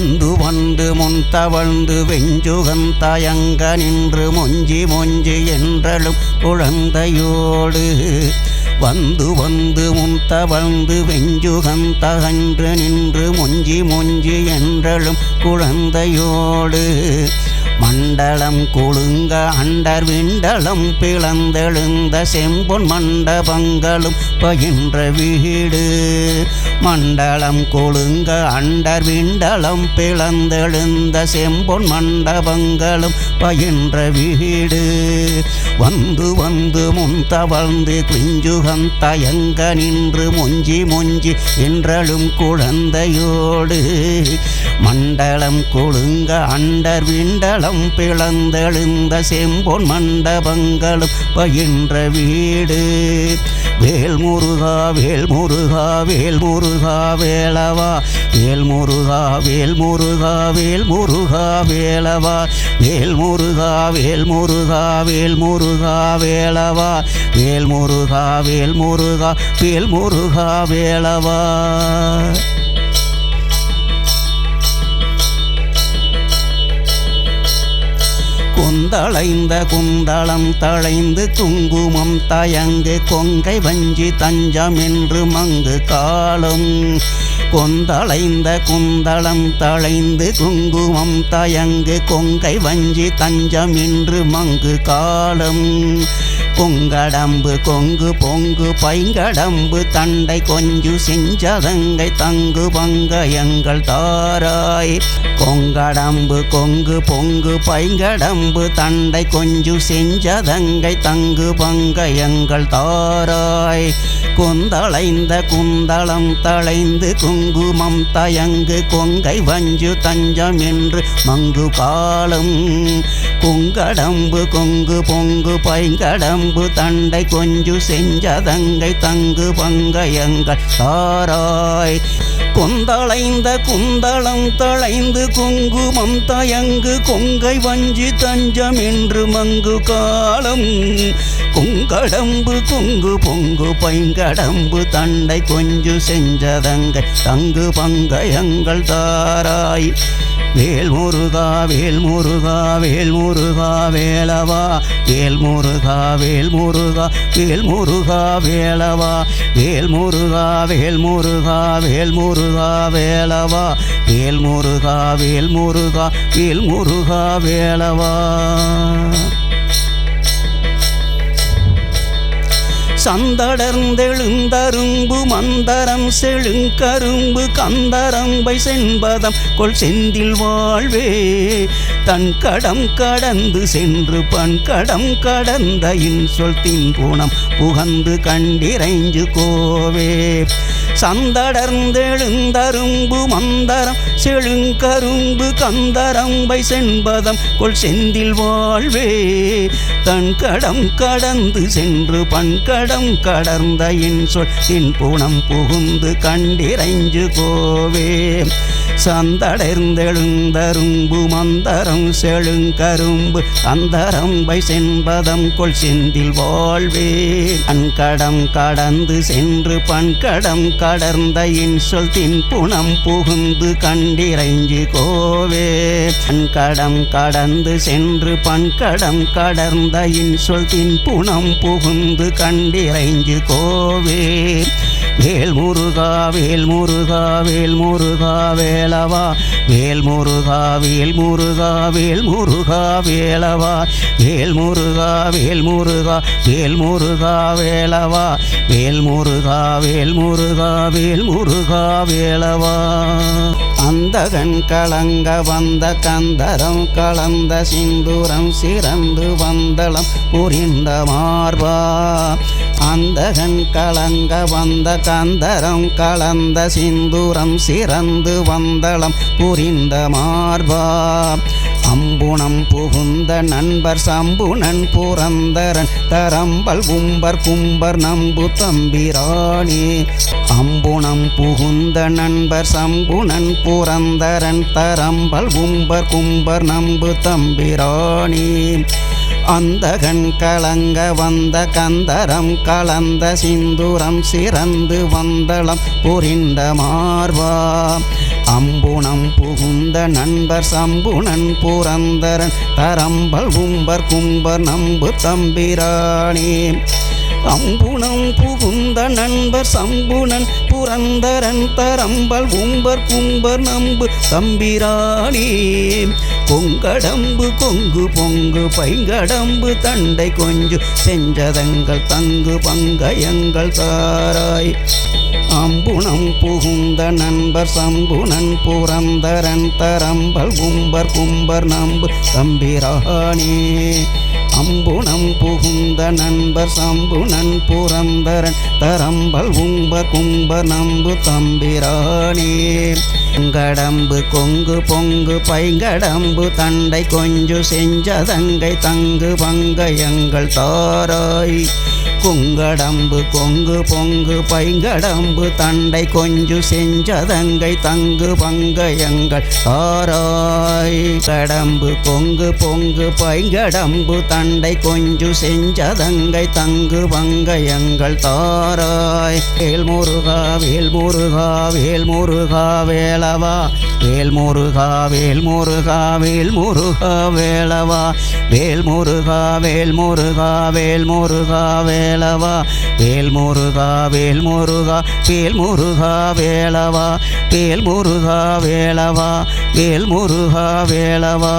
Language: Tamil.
வந்து வந்து முன் தவழ்ந்து வெஞ்சுகன் தயங்க நின்று மொஞ்சி மொஞ்சி என்றழும் குழந்தையோடு வந்து வந்து முன் தவழ்ந்து வெஞ்சுகன் தகன்று நின்று மொஞ்சி மொஞ்சி என்றழும் குழந்தையோடு. மண்டலம் குலுங்க அண்டர் விண்டலம் பிளந்தெழுந்த செம்பொன் மண்டபங்களும் பயின்ற வீடு. மண்டலம் குலுங்க அண்டர் விண்டலம் பிளந்தெழுந்த செம்பொன் மண்டபங்களும் பயின்ற வீடு. வந்து வந்து முன் தவழ்ந்து குஞ்சுக முகம் தயங்க நின்று மொஞ்சி மொஞ்சி என்றழும் குழந்தையோடு. மண்டலம் கொழுங்க அண்டர் விண்டலம் பிளந்தெழுந்த செம்பொன் மண்டபங்களும் பயின்ற வீடு. வேல் முருகா வேல் முருகா வேல் முருகா வேலவா. வேல் முருகா வேல் முருகா வேல் முருகா வேலவா. வேல் முருகா வேல் முருகா வேல் முருகா வேலவா. வேல் முருகா வேல் முருகா வேல் முருகா வேளவா. கொந்தளைந்த குந்தளம் தழைந்து குங்குமம் தயங்கு கொங்கை வஞ்சி தஞ்சம் என்று மங்கு காலம். கொந்தளைந்த குந்தளம் தழைந்து குங்குமம் தயங்கு கொங்கை வஞ்சி தஞ்சம் என்று மங்கு காலம். கொங்கடம்பு கொங்கு பொங்கு பைங்கடம்பு தண்டை கொஞ்சு செஞ்சதங்கை தங்கு பங்க எங்கள் தாராய். கொங்கடம்பு கொங்கு பொங்கு பைங்கடம்பு தண்டை கொஞ்சு செஞ்சதங்கை தங்கு பங்க எங்கள் தாராய். கொந்தளைந்த குந்தளம் தளைந்து குங்குமம் தயங்கு கொங்கை வஞ்சு தஞ்சம் என்று மங்கு காலம் குங்கடம்பு கொங்கு பொங்கு பைங்கடம்பு தண்டை கொஞ்சு செஞ்சதங்கை தங்கு பங்கயங்கள் தாராய். கொந்தளைந்த குந்தளம் தளைந்து குங்குமம் தயங்கு கொங்கை வஞ்சி தஞ்சம் என்று மங்கு காலம். குங்கடம்பு கொங்கு பொங்கு பைங்கடம்பு தண்டை கொஞ்சு செஞ்சதங்கை தங்கு பங்கயங்கள் தாராய். வேல் முருகா வேல் முருகா வேல் முருகா வேலவா. வேல் முருகா வேல் முருகா வேல் முருகா வேலவா. வேல் முருகா வேல் முருகா வேல் முருகா வேலவா. வேல் முருகா வேல் முருகா வேல் முருகா வேலவா. சந்தடர்ந்தெழுந்தரும்பு மந்தரம் செழுங்கரும்பு கந்தரம்பை செண்பதம் கொள் செந்தில் வாழ்வே. தன் கடம் கடந்து சென்று பண் கடம் கடந்த இன்சொல் தின்புணம் புகந்து கண்டிரைஞ்சு கோவே. சந்தடர்ந்தெழுந்தரும்பு மந்தரம் செழுங்கரும்பு கந்தரம்பை செண்பதம் கொள் செந்தில் வாழ்வே. தன் கடம் கடந்து சென்று பண் கடம் கடர்ந்த என் சொல் புகுந்து கண்டிரைஞ்சு கோவே. சந்தடர்ந்தெழுந்தரும்பு மந்தரம் செழுங்கரும்பு அந்தரம்பை செண்பதம் கொள் செந்தில் வாழ்வே. அன்கடம் கடந்து சென்று பண்கடம் கடர்ந்த இன்சொல் தின்புணம் புகுந்து கண்டிரைஞ்சு கோவே. அன்கடம் கடந்து சென்று பண்கடம் கடர்ந்த இன்சொல் தின்புணம் புகுந்து கண்டிரைஞ்சு கோவே. வேல் முருகா வேல் முருகா வேல் முருகா வேலவா வேல் முருகா வேல் முருகா வேல் முருகா வேலவா வேல் முருகா வேல் முருகா வேல் முருகா வேலவா வேல் முருகா வேல் முருகா வேல் முருகா வேலவா அந்தகன் கலங்க வந்த கந்தரம் கலந்த சிந்துரம் சிறந்து வந்தளம் புரிந்த மார்பா அந்தகன் கலங்க வந்த கந்தரம் கலந்த சிந்துரம் சிறந்து வந்தளம் புரிந்த மார்பா. அம்புணம் புகுந்த நண்பர் சம்புணன் புரந்தரன் தரம்பல் கும்பர் கும்பர் நம்பு தம்பிராணி அம்புணம் புகுந்த நண்பர் சம்புணன் புரந்தரன் தரம்பல் கும்பர் கும்பர் நம்பு தம்பிராணி அந்த கண் கலங்க வந்த கந்தரம் கலந்த சிந்துரம் சிறந்து வந்தளம் புரிந்த மார்வா அம்புணம் புகுந்த நண்பர் சம்புணன் புரந்தரன் தரம்பல் கும்பர் கும்பர் நம்பு தம்பிரானே. அம்புணம் புகுந்த நண்பர் சம்புணன் புரந்தரன் தரம்பல் கும்பர் கும்பர் நம்பு தம்பிராணி கொங்கடம்பு கொங்கு பொங்கு பைங்கடம்பு தண்டை கொஞ்சு செஞ்சதங்கள் தங்கு பங்கயங்கள் தாராய். அம்புணம் புகுந்த நண்பர் சம்புணன் புரந்தரன் தரம்பல் கும்பர் கும்பர் நம்பு தம்பிராணி அம்புணம் புகுந்த நண்பர் சம்புணன் புரந்தரன் தரம்பல் கும்பர் கும்ப நம்பு தம்பிரானே. கடம்பு கொங்கு பொங்கு பைங்கடம்பு தண்டை கொஞ்சு செஞ்சதங்கை தங்கு பங்கயங்கள் தாராய். குங்கடம்பு கொங்கு பொங்கு பைங்கடம்பு தண்டை கொஞ்சு செஞ்சதங்கை தங்கு பங்கயங்கள் ஆராய் கடம்பு கொங்கு பொங்கு பைங்கடம்பு தண்டை கொஞ்சு செஞ்சதங்கை தங்கு பங்கயங்கள் தாராய். வேல் முருகா வேல் முருகா வேல் முருகா வேலவா. வேல் முருகா வேல் முருகா வேல் முருகா வேலவா. வேல் முருகா வேல் முருகா வேல் முருகா வேல் வேலவா வேல் முருகா வேல் முருகா வேல் முருகா வேலவா வேல் முருகா வேலவா வேல் முருகா வேலவா